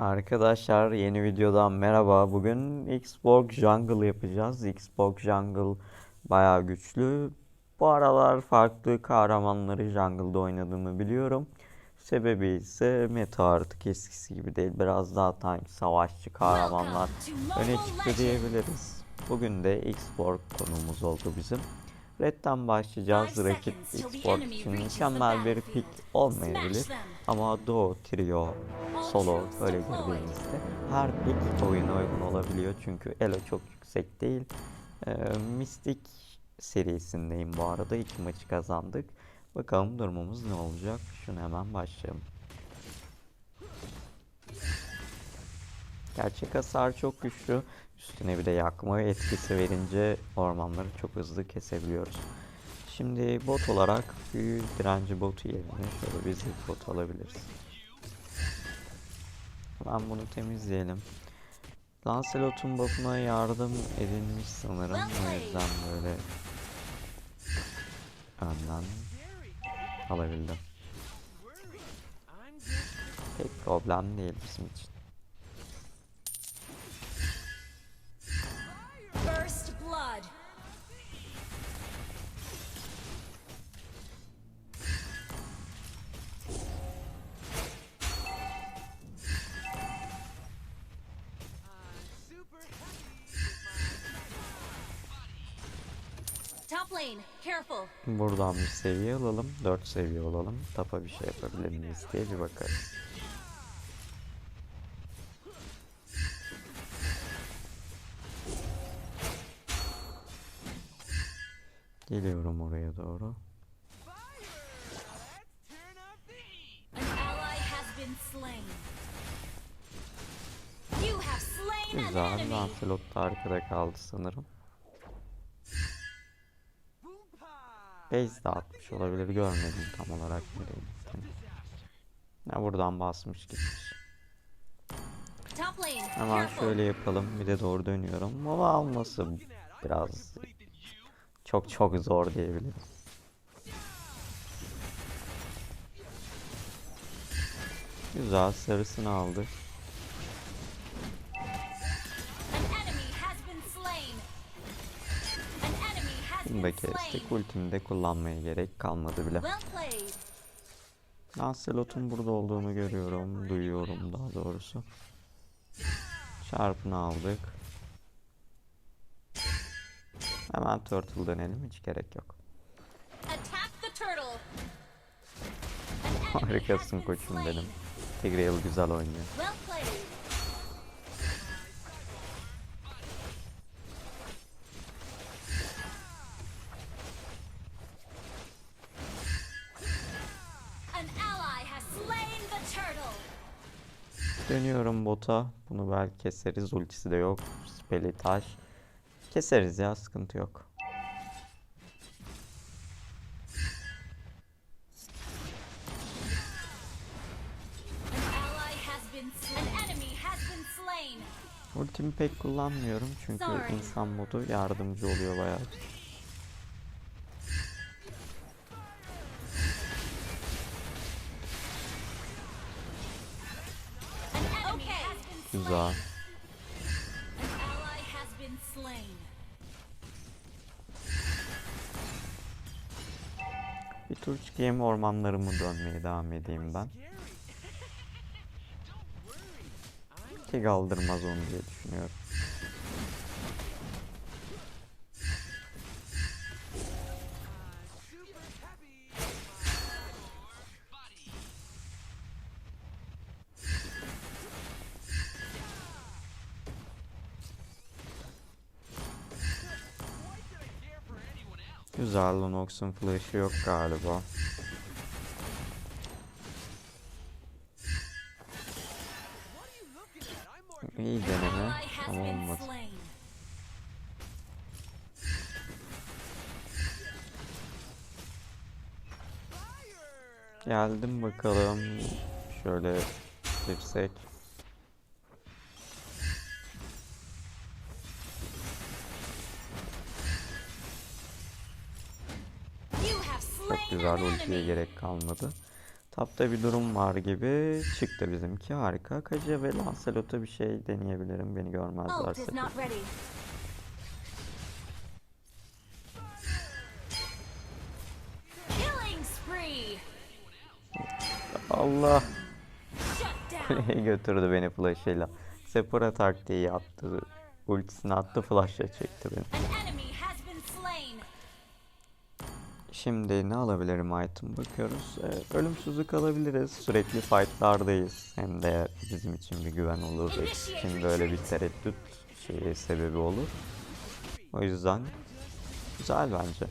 Arkadaşlar yeni videodan merhaba. Bugün Xbox Jungle yapacağız. Xbox Jungle bayağı güçlü. Bu aralar farklı kahramanları Jungle'da oynadığımı biliyorum. Sebebi ise meta artık eskisi gibi değil. Biraz daha tank, savaşçı kahramanlar öne çıktı diyebiliriz. Bugün de Xbox konumuz oldu bizim. Red'den başlayacağız. Rakip Xbox için mükemmel bir pick olmayabilir. Ama Duo, Trio, Solo öyle girdiğimizde her pick oyuna uygun olabiliyor. Çünkü Elo çok yüksek değil. Ee, Mystic serisindeyim bu arada. iki maçı kazandık. Bakalım durumumuz ne olacak? Şunu hemen başlayalım. Gerçek hasar çok güçlü. Üstüne bir de yakma etkisi verince ormanları çok hızlı kesebiliyoruz. Şimdi bot olarak büyü direnci botu yerine şöyle bir zırh bot alabiliriz. Ben bunu temizleyelim. Lancelot'un botuna yardım edilmiş sanırım. O yüzden böyle önden alabildim. Pek problem değil bizim için. Buradan bir seviye alalım. 4 seviye olalım. Tapa bir şey yapabilir miyiz diye bir bakarız. Geliyorum oraya doğru. Güzel. Lancelot da arkada kaldı sanırım. Base de atmış olabilir. Görmedim tam olarak nereye gittiğini. Ya buradan basmış gitmiş. Hemen şöyle yapalım. Bir de doğru dönüyorum. Mola alması biraz çok çok zor diyebilirim. Güzel sarısını aldık. Bunu kestik. Ultimi de kullanmaya gerek kalmadı bile. Lancelot'un burada olduğunu görüyorum. Duyuyorum daha doğrusu. Çarpını aldık. Hemen turtle dönelim. Hiç gerek yok. Harikasın koçum benim. Tigreal güzel oynuyor. Dönüyorum bota. Bunu belki keseriz. Ultisi de yok. Speli taş. Keseriz ya sıkıntı yok. Ultimi pek kullanmıyorum çünkü insan modu yardımcı oluyor bayağı. Güzel. Bir tur çıkayım ormanlarımı dönmeye devam edeyim ben. Ki kaldırmaz onu diye düşünüyorum. Güzel Lunox'un flash'ı yok galiba. İyi deneme ama olmadı. Geldim bakalım. Şöyle girsek. An ultiye gerek kalmadı. Tapta bir durum var gibi çıktı bizimki harika. Kaja ve Lancelot'a bir şey deneyebilirim beni görmezlerse. Allah kuleye götürdü beni flash'ıyla. Separa taktiği yaptı. Ultisini attı flash'la çekti beni. An enemy has been slain. Şimdi ne alabilirim item bakıyoruz. Ee, ölümsüzlük alabiliriz. Sürekli fightlardayız. Hem de bizim için bir güven olur. İçin böyle bir tereddüt şeyi sebebi olur. O yüzden güzel bence.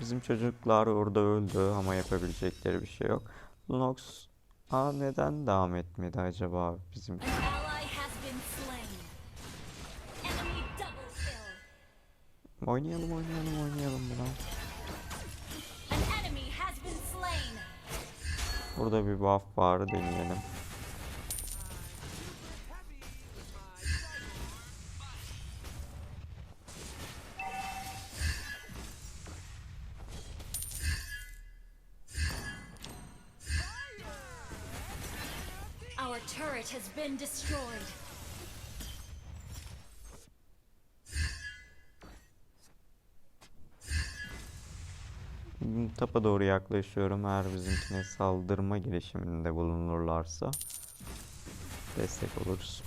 Bizim çocuklar orada öldü ama yapabilecekleri bir şey yok. Lunox Aa, neden devam etmedi acaba bizim? Oynayalım oynayalım oynayalım buna. Burada bir buff var deneyelim. Our turret has been destroyed. Tapa doğru yaklaşıyorum. Eğer bizimkine saldırma girişiminde bulunurlarsa destek oluruz.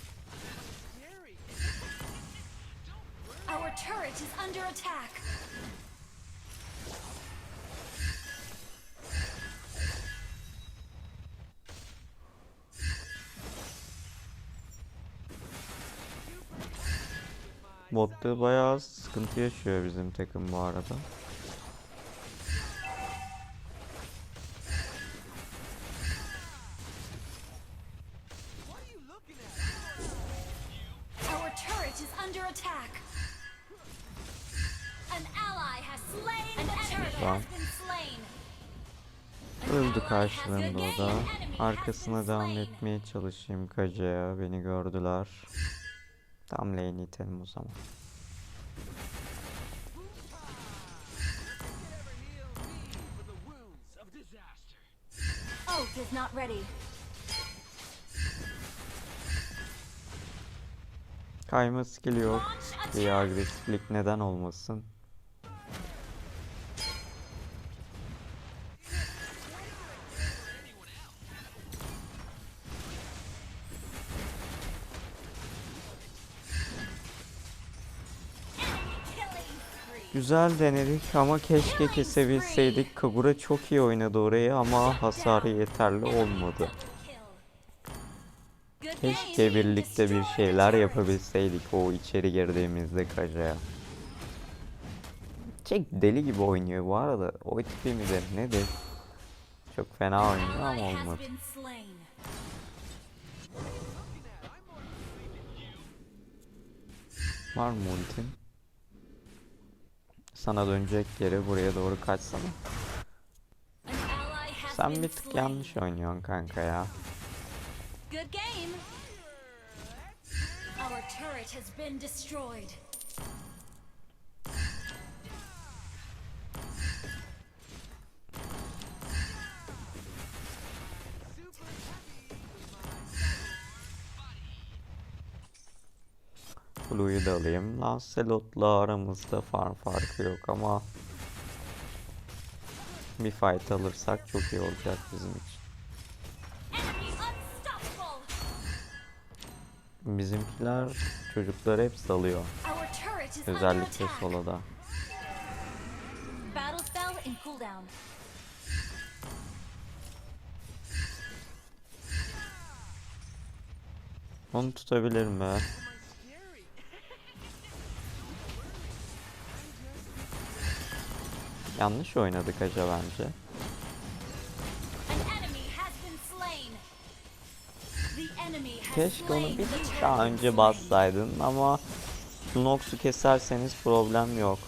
Our turret is under attack. Botta bayağı sıkıntı yaşıyor bizim takım bu arada. Öldü karşılığında o da. Arkasına devam etmeye çalışayım Kaja'ya. Beni gördüler. Tam lane itelim o zaman. Oath is not ready. Kayma skill yok. Attack. agresiflik neden olmasın. Güzel denedik ama keşke kesebilseydik. Kagura çok iyi oynadı orayı ama hasarı yeterli olmadı. Keşke birlikte bir şeyler yapabilseydik o içeri girdiğimizde Kaja'ya. Çek deli gibi oynuyor bu arada. O tipi midir nedir? Çok fena oynuyor ama olmadı. Var mı ultin? Sana dönecek geri buraya doğru kaçsana. Sen bir tık yanlış oynuyorsun kanka ya. Our turret has been destroyed. Blue'yu da alayım. Lancelot'la aramızda farm farkı yok ama bir fight alırsak çok iyi olacak bizim için. Bizimkiler çocukları hep salıyor. Özellikle cooldown. Onu tutabilir mi? Yanlış oynadık acaba bence. Keşke onu bir daha önce bassaydın ama Lunox'u keserseniz problem yok.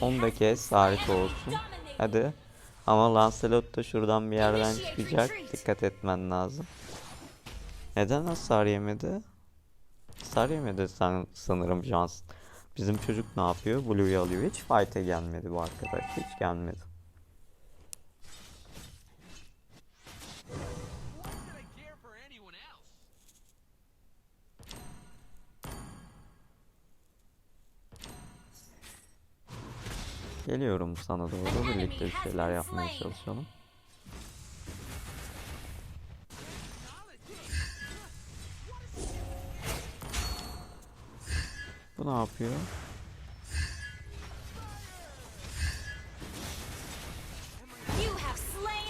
Onu da kes harika olsun. Hadi. Ama Lancelot da şuradan bir yerden çıkacak. Dikkat etmen lazım. Neden hasar yemedi? Hasar yemedi san sanırım Johnson. Bizim çocuk ne yapıyor? Blue'yu alıyor. Hiç fight'e gelmedi bu arkadaş. Hiç gelmedi. Geliyorum sana doğru. Birlikte bir şeyler yapmaya çalışalım. Ne yapıyor?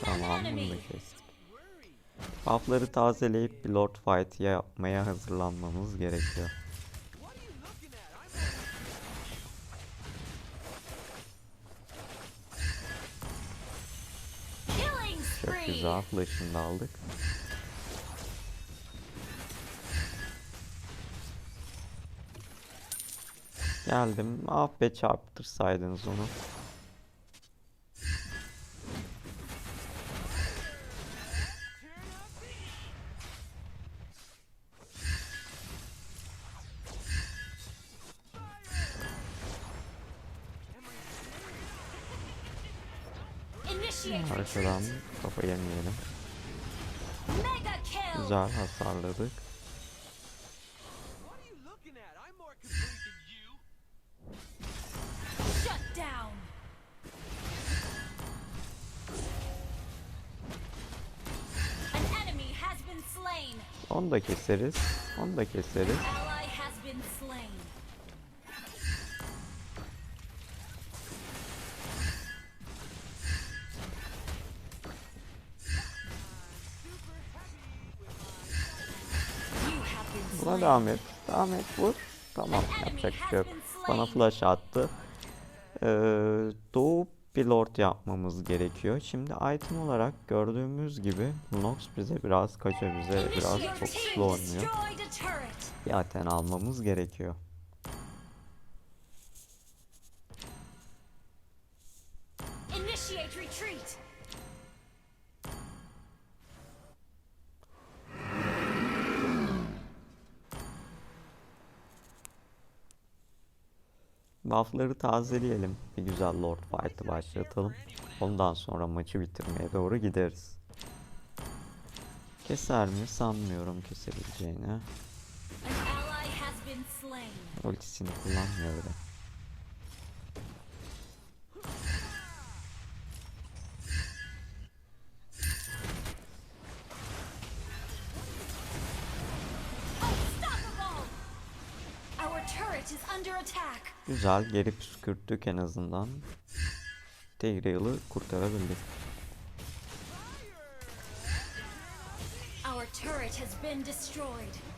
Tamam bunu da kestik. Buff'ları tazeleyip bir Lord Fight yapmaya hazırlanmamız gerekiyor. Çok güzel. Flash'ını da aldık. Geldim. Ah be çarptırsaydınız onu. Arkadan kafa yemeyelim. Güzel hasarladık. Onu da keseriz. Onu da keseriz. Buna devam et. Devam et vur. Tamam yapacak bir şey yok. Bana flash attı. Ee, doğup bir yapmamız gerekiyor. Şimdi item olarak gördüğümüz gibi Nox bize biraz kaça bize biraz çok slow oynuyor. Bir Aten almamız gerekiyor. Buff'ları tazeleyelim. Bir güzel Lord Fight'ı başlatalım. Ondan sonra maçı bitirmeye doğru gideriz. Keser mi? Sanmıyorum kesebileceğini. Ultisini kullanmıyor bile. Güzel geri püskürttük en azından. Tigreal'ı kurtarabildik. Our turret has been destroyed.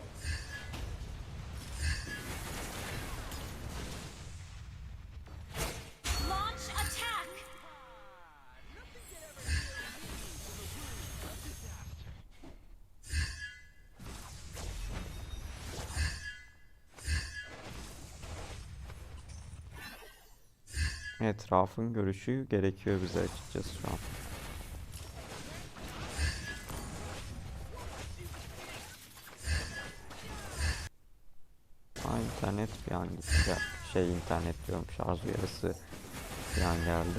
Etrafın görüşü gerekiyor bize açıkçası şu an. Aa, internet bir an. Şey internet diyorum şarj uyarısı bir an geldi.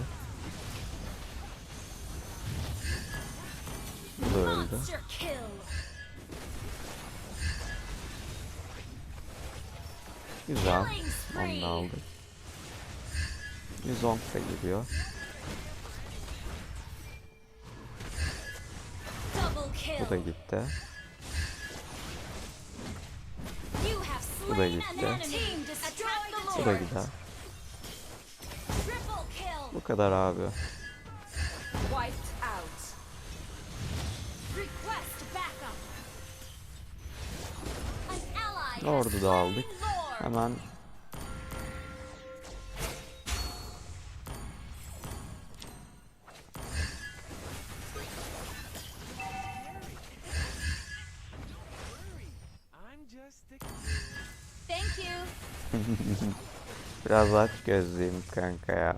Bu öldü. Güzel. Onu da aldık. 110 da gidiyor. Double kill! Bu da gitti. Bu da gitti. Bu da gider. Bu kadar abi. Lord'u da aldık. Hemen biraz aç gözlüyüm kanka ya.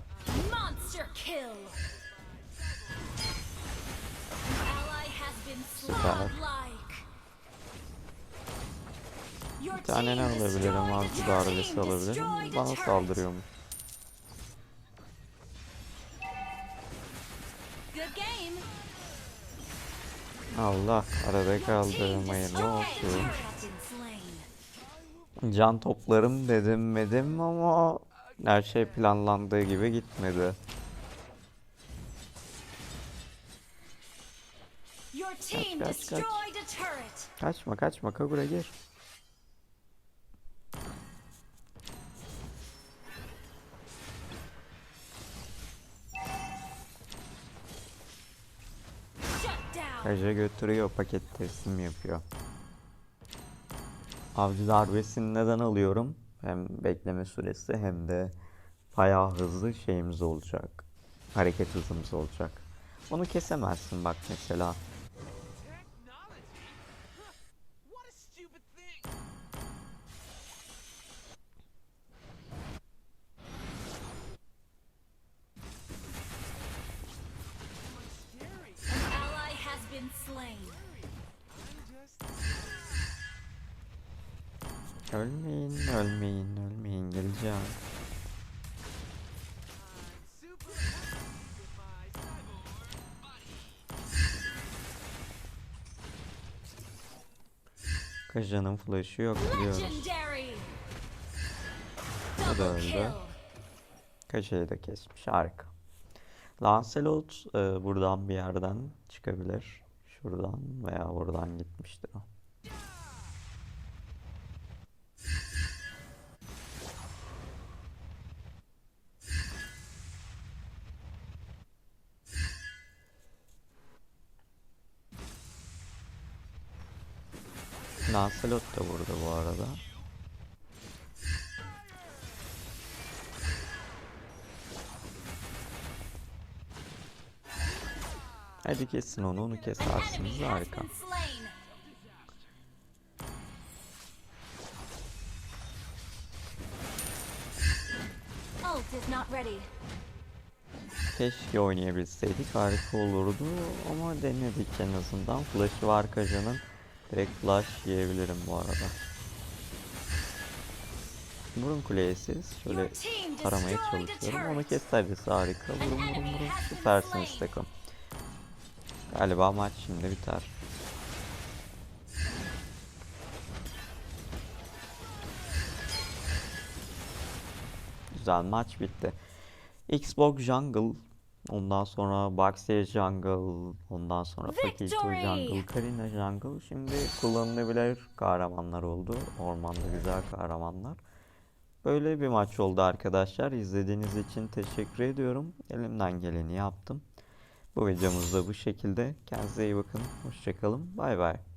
Süper. Your tane ne alabilirim? Avcı darbesi alabilirim. Bana. Good game. Allah arada kaldım. Hayırlı olsun. Can toplarım dedim dedim ama her şey planlandığı gibi gitmedi. Kaç, kaç. turret. Kaçma kaçma Kagura gir. Kaja götürüyor paket teslim yapıyor. Avcı darbesini neden alıyorum? Hem bekleme süresi hem de bayağı hızlı şeyimiz olacak. Hareket hızımız olacak. Onu kesemezsin bak mesela. Technology? Huh, Ölmeyin, ölmeyin, ölmeyin geleceğim. Kaja'nın flash'ı yok biliyoruz. O da öldü. kill. Kaja'yı da kesmiş harika. Lancelot e, buradan bir yerden çıkabilir. Şuradan veya buradan gitmiştir o. Lancelot da burada bu arada. Hadi kesin onu, onu kesersiniz harika. Keşke oynayabilseydik harika olurdu ama denedik en azından. Flash'ı var Kaja'nın. Direkt flash yiyebilirim bu arada. Vurun kuleye siz. Şöyle taramaya çalışıyorum. Onu turret. keseriz harika. Vurun vurun vurun. Süpersiniz takım. Galiba maç şimdi biter. Güzel maç bitti. Xbox Jungle, ondan sonra Boxer Jungle, ondan sonra Fakito! Jungle, Karina Jungle. Şimdi kullanılabilir kahramanlar oldu. Ormanda güzel kahramanlar. Böyle bir maç oldu arkadaşlar. İzlediğiniz için teşekkür ediyorum. Elimden geleni yaptım. Bu videomuz da bu şekilde. Kendinize iyi bakın. Hoşçakalın. Bay bay.